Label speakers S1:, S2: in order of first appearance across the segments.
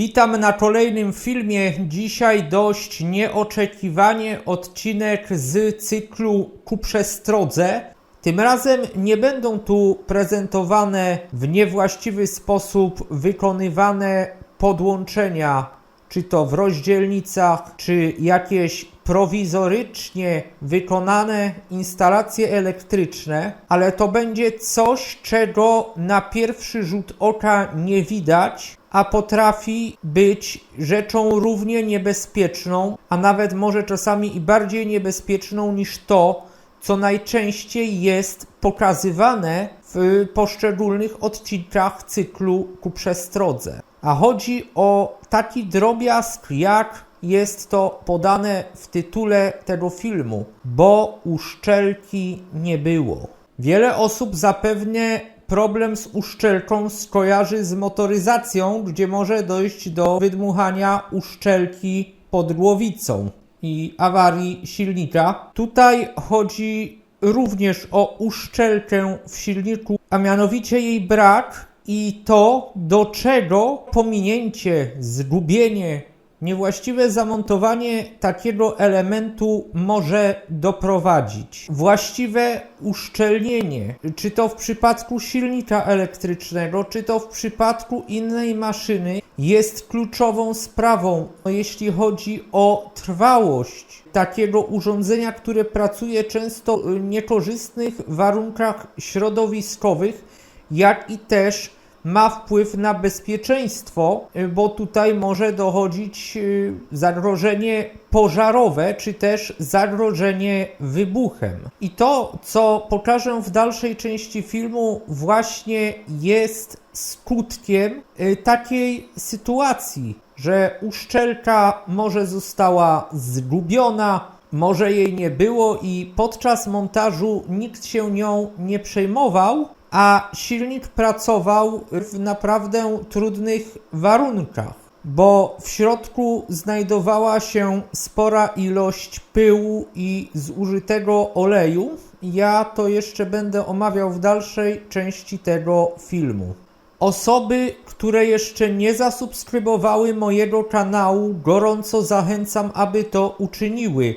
S1: Witam na kolejnym filmie. Dzisiaj dość nieoczekiwanie odcinek z cyklu Ku przestrodze. Tym razem nie będą tu prezentowane w niewłaściwy sposób wykonywane podłączenia, czy to w rozdzielnicach, czy jakieś prowizorycznie wykonane instalacje elektryczne, ale to będzie coś, czego na pierwszy rzut oka nie widać, a potrafi być rzeczą równie niebezpieczną, a nawet może czasami i bardziej niebezpieczną niż to, co najczęściej jest pokazywane w poszczególnych odcinkach cyklu ku przestrodze. A chodzi o taki drobiazg, jak jest to podane w tytule tego filmu, bo uszczelki nie było. Wiele osób zapewne problem z uszczelką skojarzy z motoryzacją, gdzie może dojść do wydmuchania uszczelki pod głowicą i awarii silnika. Tutaj chodzi również o uszczelkę w silniku, a mianowicie jej brak i to, do czego pominięcie, zgubienie, niewłaściwe zamontowanie takiego elementu może doprowadzić. Właściwe uszczelnienie, czy to w przypadku silnika elektrycznego, czy to w przypadku innej maszyny, jest kluczową sprawą, jeśli chodzi o trwałość takiego urządzenia, które pracuje często w niekorzystnych warunkach środowiskowych, jak i też ma wpływ na bezpieczeństwo, bo tutaj może dochodzić y, zagrożenie pożarowe, czy też zagrożenie wybuchem. I to, co pokażę w dalszej części filmu, właśnie jest skutkiem y, takiej sytuacji, że uszczelka może została zgubiona, może jej nie było i podczas montażu nikt się nią nie przejmował, a silnik pracował w naprawdę trudnych warunkach, bo w środku znajdowała się spora ilość pyłu i zużytego oleju. Ja to jeszcze będę omawiał w dalszej części tego filmu. Osoby, które jeszcze nie zasubskrybowały mojego kanału, gorąco zachęcam, aby to uczyniły.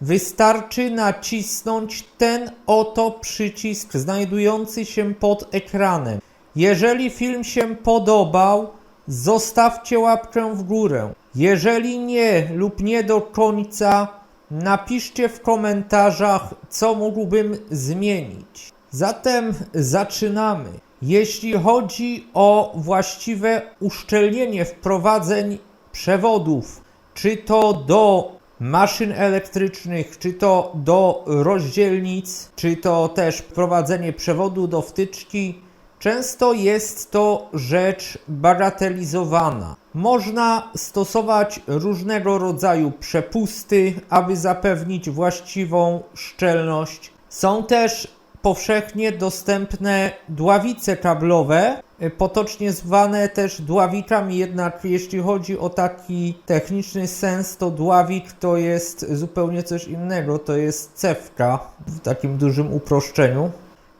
S1: Wystarczy nacisnąć ten oto przycisk znajdujący się pod ekranem. Jeżeli film się podobał, zostawcie łapkę w górę. Jeżeli nie lub nie do końca, napiszcie w komentarzach, co mógłbym zmienić. Zatem zaczynamy. Jeśli chodzi o właściwe uszczelnienie wprowadzeń przewodów, czy to do maszyn elektrycznych, czy to do rozdzielnic, czy to też prowadzenie przewodu do wtyczki, często jest to rzecz bagatelizowana. Można stosować różnego rodzaju przepusty, aby zapewnić właściwą szczelność. Są też powszechnie dostępne dławice kablowe, potocznie zwane też dławikami, jednak jeśli chodzi o taki techniczny sens, to dławik to jest zupełnie coś innego, to jest cewka w takim dużym uproszczeniu.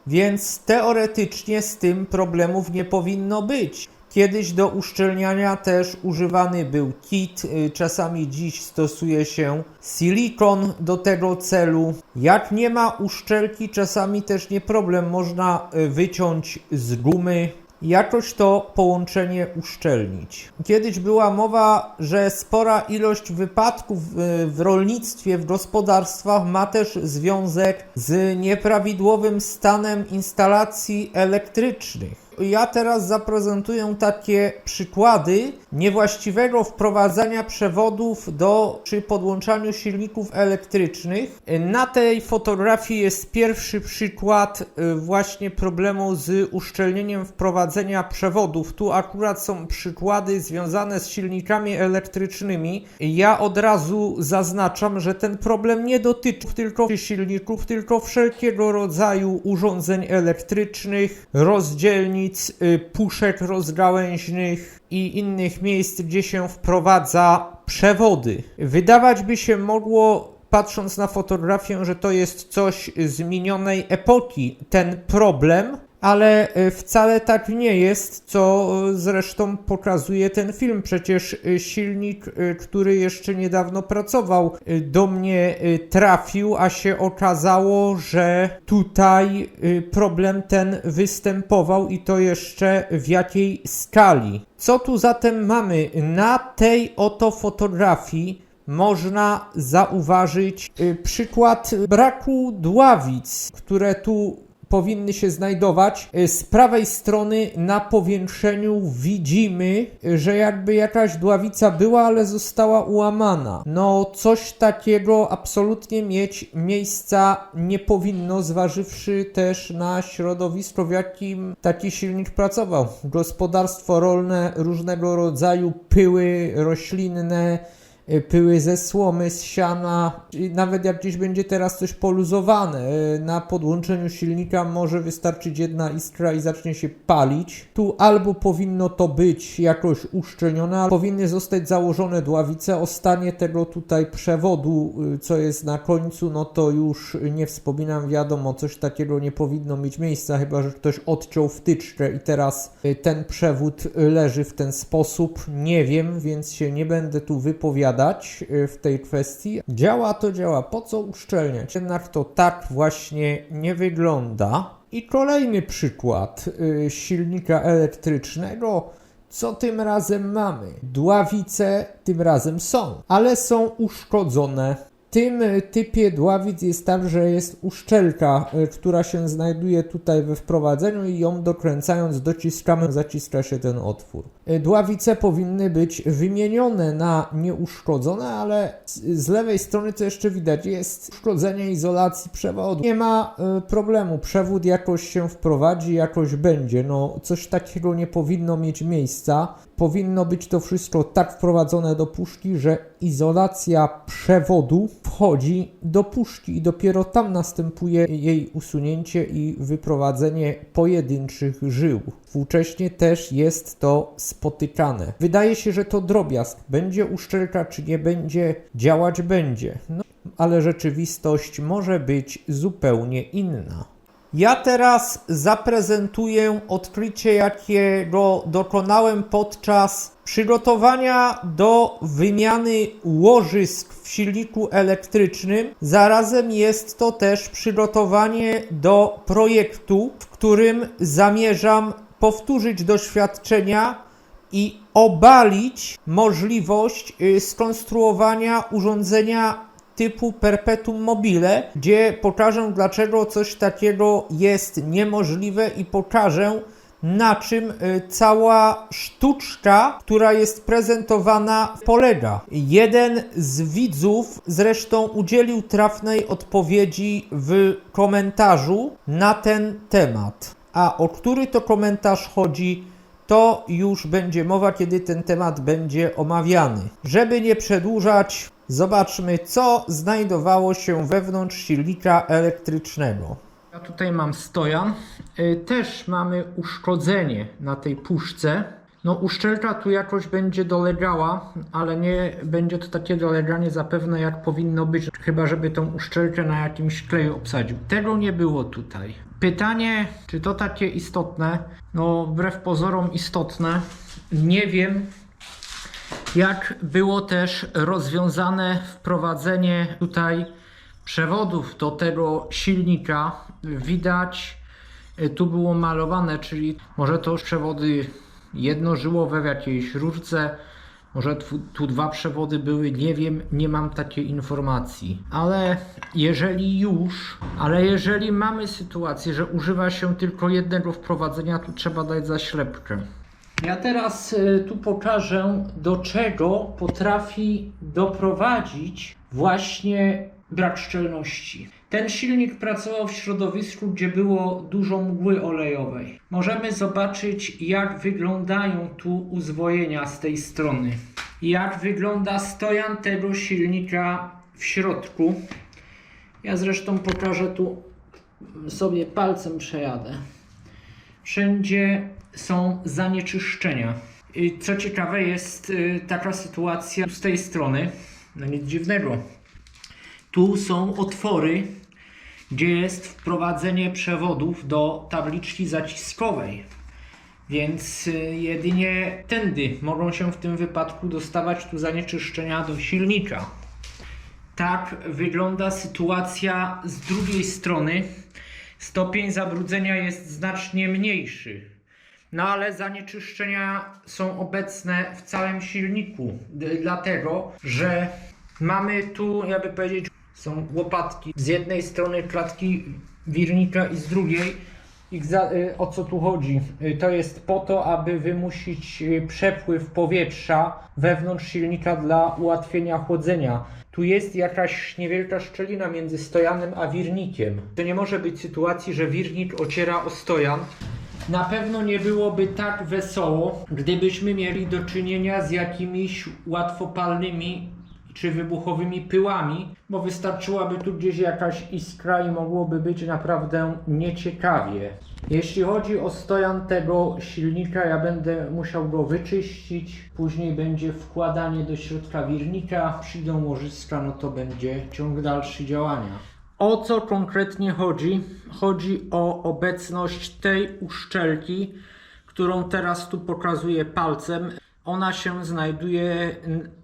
S1: Więc teoretycznie z tym problemów nie powinno być. Kiedyś do uszczelniania też używany był kit, y, czasami dziś stosuje się silikon do tego celu. Jak nie ma uszczelki, czasami też nie problem, można y, wyciąć z gumy jakoś to połączenie uszczelnić. Kiedyś była mowa, że spora ilość wypadków w rolnictwie, w gospodarstwach ma też związek z nieprawidłowym stanem instalacji elektrycznych ja teraz zaprezentuję takie przykłady niewłaściwego wprowadzania przewodów do czy podłączaniu silników elektrycznych. Na tej fotografii jest pierwszy przykład y, właśnie problemu z uszczelnieniem wprowadzenia przewodów. Tu akurat są przykłady związane z silnikami elektrycznymi. Ja od razu zaznaczam, że ten problem nie dotyczy tylko silników, tylko wszelkiego rodzaju urządzeń elektrycznych, rozdzielni Y, puszek rozgałęźnych i innych miejsc, gdzie się wprowadza przewody. Wydawać by się mogło, patrząc na fotografię, że to jest coś z minionej epoki, ten problem, ale e, wcale tak nie jest, co e, zresztą pokazuje ten film. Przecież e, silnik, który jeszcze niedawno pracował, do mnie trafił, a się okazało, że tutaj problem ten występował i to jeszcze w jakiej skali. Co tu zatem mamy? Na tej oto fotografii można zauważyć przykład braku dławic, które tu powinny się znajdować. Y, Z prawej strony na powierzchniu widzimy, y, że jakby jakaś dławica była, ale została ułamana. No, coś takiego absolutnie mieć miejsca nie powinno, zważywszy też na środowisko, w jakim taki silnik pracował. Gospodarstwo rolne, różnego rodzaju pyły roślinne, pyły ze słomy, z siana, i nawet jak gdzieś będzie teraz coś poluzowane, y, na podłączeniu silnika może wystarczyć jedna iskra i zacznie się palić. Tu albo powinno to być jakoś uszczelnione, albo powinny zostać założone dławice. O stanie tego tutaj przewodu, y, co jest na końcu, no to już nie wspominam, wiadomo, coś takiego nie powinno mieć miejsca, chyba że ktoś odciął wtyczkę i teraz y, ten przewód y, leży w ten sposób. Nie wiem, więc się nie będę tu wypowiadać y, w tej kwestii. Działa to działa, po co uszczelniać? Jednak to tak właśnie nie wygląda. I kolejny przykład y, silnika elektrycznego. Co tym razem mamy? Dławice tym razem są, ale są uszkodzone. Tym typie dławic jest tak, że jest uszczelka, y, która się znajduje tutaj we wprowadzeniu i ją dokręcając dociskamy, zaciska się ten otwór. Y, Dławice powinny być wymienione na nieuszkodzone, ale z, lewej strony co jeszcze widać jest uszkodzenie izolacji przewodu. Nie ma y, problemu, przewód jakoś się wprowadzi, jakoś będzie. No coś takiego nie powinno mieć miejsca. Powinno być to wszystko tak wprowadzone do puszki, że izolacja przewodu wchodzi do puszki i dopiero tam następuje jej usunięcie i wyprowadzenie pojedynczych żył. Współcześnie też jest to spotykane. Wydaje się, że to drobiazg. Będzie uszczelka, czy nie będzie, działać będzie. No, ale rzeczywistość może być zupełnie inna. Ja teraz zaprezentuję odkrycie, jakiego dokonałem podczas przygotowania do wymiany łożysk w silniku elektrycznym. Zarazem jest to też przygotowanie do projektu, w którym zamierzam powtórzyć doświadczenia i obalić możliwość y, skonstruowania urządzenia typu perpetuum mobile, gdzie pokażę dlaczego coś takiego jest niemożliwe i pokażę na czym y, cała sztuczka, która jest prezentowana, polega. Jeden z widzów zresztą udzielił trafnej odpowiedzi w komentarzu na ten temat. A o który to komentarz chodzi, to już będzie mowa, kiedy ten temat będzie omawiany. Żeby nie przedłużać, zobaczmy, co znajdowało się wewnątrz silnika elektrycznego. Ja tutaj mam stojan. Y, Też mamy uszkodzenie na tej puszce. No uszczelka tu jakoś będzie dolegała, ale nie będzie to takie doleganie zapewne jak powinno być, chyba żeby tą uszczelkę na jakimś kleju obsadził. Tego nie było tutaj. Pytanie, czy to takie istotne? No wbrew pozorom istotne. Nie wiem, jak było też rozwiązane wprowadzenie tutaj przewodów do tego silnika. Widać, y, tu było malowane, czyli może to przewody jednożyłowe w jakiejś rurce, może tu, tu dwa przewody były, nie wiem, nie mam takiej informacji. Ale jeżeli już, ale jeżeli mamy sytuację, że używa się tylko jednego wprowadzenia, tu trzeba dać zaślepkę. Ja teraz y, tu pokażę, do czego potrafi doprowadzić właśnie brak szczelności. Ten silnik pracował w środowisku, gdzie było dużo mgły olejowej. Możemy zobaczyć, jak wyglądają tu uzwojenia z tej strony. Jak wygląda stojan tego silnika w środku. Ja zresztą pokażę tu sobie palcem przejadę. Wszędzie są zanieczyszczenia. I co ciekawe, jest y, taka sytuacja z tej strony. No nic dziwnego. Tu są otwory, gdzie jest wprowadzenie przewodów do tabliczki zaciskowej. Więc y, jedynie tędy mogą się w tym wypadku dostawać tu zanieczyszczenia do silnika. Tak wygląda sytuacja z drugiej strony. Stopień zabrudzenia jest znacznie mniejszy. No ale zanieczyszczenia są obecne w całym silniku, dlatego że mamy tu, jakby powiedzieć, są łopatki z jednej strony klatki wirnika i z drugiej. I y, o co tu chodzi? Y, To jest po to, aby wymusić y, przepływ powietrza wewnątrz silnika dla ułatwienia chłodzenia. Tu jest jakaś niewielka szczelina między stojanem a wirnikiem. To nie może być sytuacji, że wirnik ociera o stojan. Na pewno nie byłoby tak wesoło, gdybyśmy mieli do czynienia z jakimiś łatwopalnymi czy wybuchowymi pyłami, bo wystarczyłaby tu gdzieś jakaś iskra i mogłoby być naprawdę nieciekawie. Jeśli chodzi o stojan tego silnika, ja będę musiał go wyczyścić, później będzie wkładanie do środka wirnika, przyjdą łożyska, no to będzie ciąg dalszy działania. O co konkretnie chodzi? Chodzi o obecność tej uszczelki, którą teraz tu pokazuję palcem. Ona się znajduje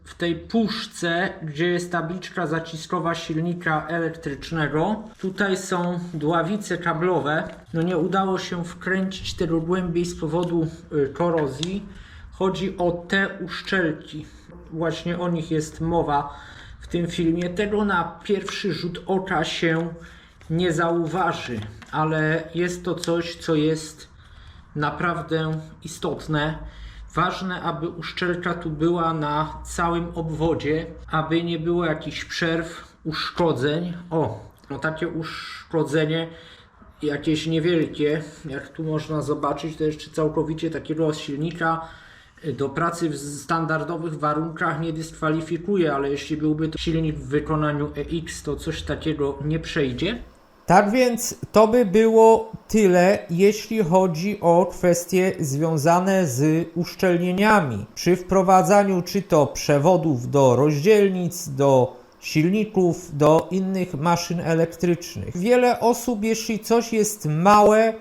S1: w tej puszce, gdzie jest tabliczka zaciskowa silnika elektrycznego. Tutaj są dławice kablowe. No nie udało się wkręcić tego głębiej z powodu y, korozji. Chodzi o te uszczelki. Właśnie o nich jest mowa w tym filmie. Tego na pierwszy rzut oka się nie zauważy, ale jest to coś, co jest naprawdę istotne. Ważne, aby uszczelka tu była na całym obwodzie, aby nie było jakichś przerw, uszkodzeń. O, no takie uszkodzenie jakieś niewielkie, jak tu można zobaczyć, to jeszcze całkowicie takiego silnika do pracy w standardowych warunkach nie dyskwalifikuje, ale jeśli byłby to silnik w wykonaniu EX, to coś takiego nie przejdzie. Tak więc to by było tyle, jeśli chodzi o kwestie związane z uszczelnieniami. Przy wprowadzaniu czy to przewodów do rozdzielnic, do silników, do innych maszyn elektrycznych. Wiele osób, jeśli coś jest małe,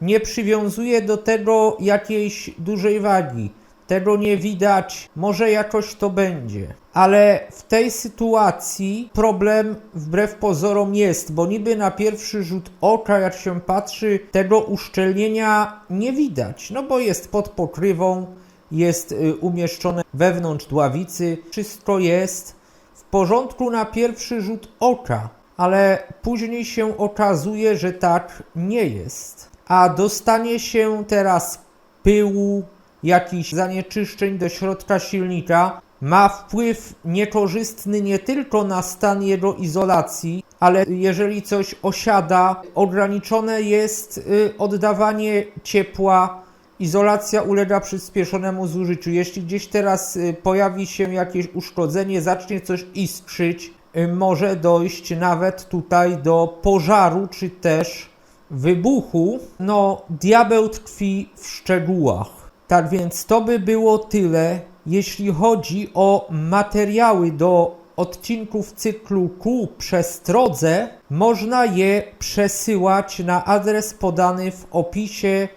S1: nie przywiązuje do tego jakiejś dużej wagi. Tego nie widać, może jakoś to będzie. Ale w tej sytuacji problem wbrew pozorom jest, bo niby na pierwszy rzut oka, jak się patrzy, tego uszczelnienia nie widać. No bo jest pod pokrywą, jest y, umieszczone wewnątrz dławicy, wszystko jest w porządku na pierwszy rzut oka, ale później się okazuje, że tak nie jest. A dostanie się teraz pyłu, jakichś zanieczyszczeń do środka silnika ma wpływ niekorzystny nie tylko na stan jego izolacji, ale jeżeli coś osiada, ograniczone jest y, oddawanie ciepła. Izolacja ulega przyspieszonemu zużyciu. Jeśli gdzieś teraz y, pojawi się jakieś uszkodzenie, zacznie coś iskrzyć, y, może dojść nawet tutaj do pożaru czy też wybuchu. No, diabeł tkwi w szczegółach. Tak więc to by było tyle, jeśli chodzi o materiały do odcinków cyklu ku przestrodze. Można je przesyłać na adres podany w opisie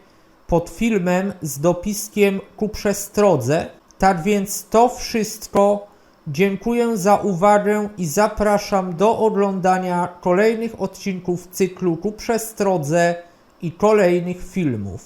S1: pod filmem z dopiskiem ku przestrodze. Tak więc to wszystko. Dziękuję za uwagę i zapraszam do oglądania kolejnych odcinków cyklu ku przestrodze i kolejnych filmów.